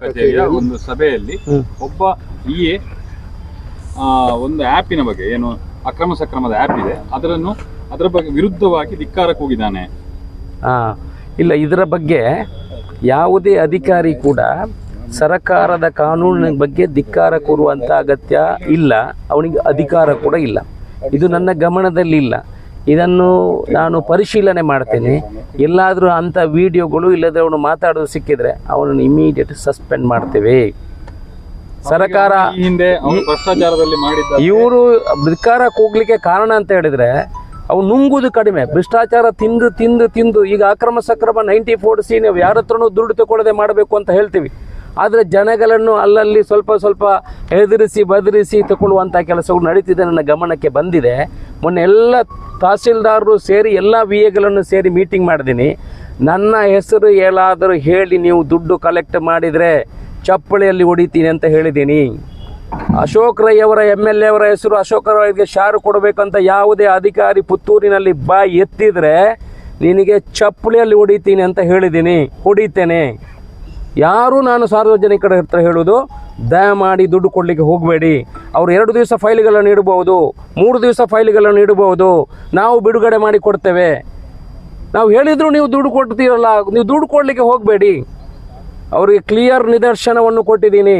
ಕಚೇರಿಯ ಒಂದು ಸಭೆಯಲ್ಲಿ ಒಬ್ಬ ಇ ಎ ಒಂದು ಆ್ಯಪಿನ ಬಗ್ಗೆ ಏನು ಅಕ್ರಮ ಸಕ್ರಮದ ಆ್ಯಪ್ ಇದೆ. ಅದರನ್ನು ಅದರ ಬಗ್ಗೆ ವಿರುದ್ಧವಾಗಿ ಧಿಕ್ಕಾರ ಕೂಗಿದ್ದಾನೆ ಇಲ್ಲ ಇದರ ಬಗ್ಗೆ ಯಾವುದೇ ಅಧಿಕಾರಿ ಕೂಡ ಸರಕಾರದ ಕಾನೂನಿನ ಬಗ್ಗೆ ಧಿಕ್ಕಾರ ಕೂರುವಂಥ ಅಗತ್ಯ ಇಲ್ಲ. ಅವನಿಗೆ ಅಧಿಕಾರ ಕೂಡ ಇಲ್ಲ. ಇದು ನನ್ನ ಗಮನದಲ್ಲಿಲ್ಲ ಇದನ್ನು ನಾನು ಪರಿಶೀಲನೆ ಮಾಡ್ತೇನೆ. ಎಲ್ಲಾದರೂ ಅಂಥ ವಿಡಿಯೋಗಳು ಇಲ್ಲದ್ರೆ ಅವನು ಮಾತಾಡೋದು ಸಿಕ್ಕಿದ್ರೆ ಅವನನ್ನು ಇಮಿಡಿಯೇಟ್ ಸಸ್ಪೆಂಡ್ ಮಾಡ್ತೇವೆ. ಸರಕಾರ ಹಿಂದೆ ಭ್ರಷ್ಟಾಚಾರದಲ್ಲಿ ಮಾಡಿದ್ದ ಇವರು ಧಿಕ್ಕಾರ ಕೂಗ್ಲಿಕ್ಕೆ ಕಾರಣ ಅಂತ ಹೇಳಿದ್ರೆ ಅವು ನುಂಗುದು ಕಡಿಮೆ. ಭ್ರಷ್ಟಾಚಾರ ತಿಂದು ತಿಂದು ತಿಂದು ಈಗ ಅಕ್ರಮ ಸಕ್ರಮ ನೈಂಟಿ ಫೋರ್ಸಿ ನೀವು ಯಾರ ಹತ್ರನೂ ದುಡ್ಡು ತಗೊಳ್ಳದೆ ಮಾಡಬೇಕು ಅಂತ ಹೇಳ್ತೀವಿ. ಆದರೆ ಜನಗಳನ್ನು ಅಲ್ಲಲ್ಲಿ ಸ್ವಲ್ಪ ಸ್ವಲ್ಪ ಹೆದರಿಸಿ ಬದರಿಸಿ ತಗೊಳ್ಳುವಂಥ ಕೆಲಸಗಳು ನಡೀತಿದೆ. ನನ್ನ ಗಮನಕ್ಕೆ ಬಂದಿದೆ. ಮೊನ್ನೆ ಎಲ್ಲ ತಹಸೀಲ್ದಾರರು ಸೇರಿ ಎಲ್ಲ ವಿ ಎಗಳನ್ನು ಸೇರಿ ಮೀಟಿಂಗ್ ಮಾಡಿದ್ದೀನಿ ನನ್ನ ಹೆಸರು ಏಳಾದರೂ ಹೇಳಿ ನೀವು ದುಡ್ಡು ಕಲೆಕ್ಟ್ ಮಾಡಿದರೆ ಚಪ್ಪಳಿಯಲ್ಲಿ ಹೊಡಿತೀನಿ ಅಂತ ಹೇಳಿದ್ದೀನಿ ಅಶೋಕ್ ರೈ ಅವರ ಎಂ ಎಲ್ ಎ ಅವರ ಹೆಸರು ಅಶೋಕ್ ರೈಗೆ ಶಾರು ಕೊಡಬೇಕಂತ ಯಾವುದೇ ಅಧಿಕಾರಿ ಪುತ್ತೂರಿನಲ್ಲಿ ಬಾಯಿ ಎತ್ತಿದರೆ ನಿನಗೆ ಚಪ್ಪಳಿಯಲ್ಲಿ ಹೊಡಿತೀನಿ ಅಂತ ಹೇಳಿದ್ದೀನಿ ಹೊಡಿತೇನೆ. ಯಾರೂ ನಾನು ಸಾರ್ವಜನಿಕರ ಹತ್ರ ಹೇಳೋದು ದಯಮಾಡಿ ದುಡ್ಡು ಕೊಡಲಿಕ್ಕೆ ಹೋಗಬೇಡಿ. ಅವ್ರು ಎರಡು ದಿವಸ ಫೈಲ್ಗಳನ್ನು ಇಡಬಹುದು ಮೂರು ದಿವಸ ಫೈಲ್ಗಳನ್ನು ಇಡಬಹುದು ನಾವು ಬಿಡುಗಡೆ ಮಾಡಿ ಕೊಡ್ತೇವೆ. ನಾವು ಹೇಳಿದ್ರು ನೀವು ದುಡ್ಡು ಕೊಡ್ತೀರಲ್ಲ, ನೀವು ದುಡ್ಡು ಕೊಡಲಿಕ್ಕೆ ಹೋಗಬೇಡಿ. ಅವರಿಗೆ ಕ್ಲಿಯರ್ ನಿದರ್ಶನವನ್ನು ಕೊಟ್ಟಿದ್ದೀನಿ.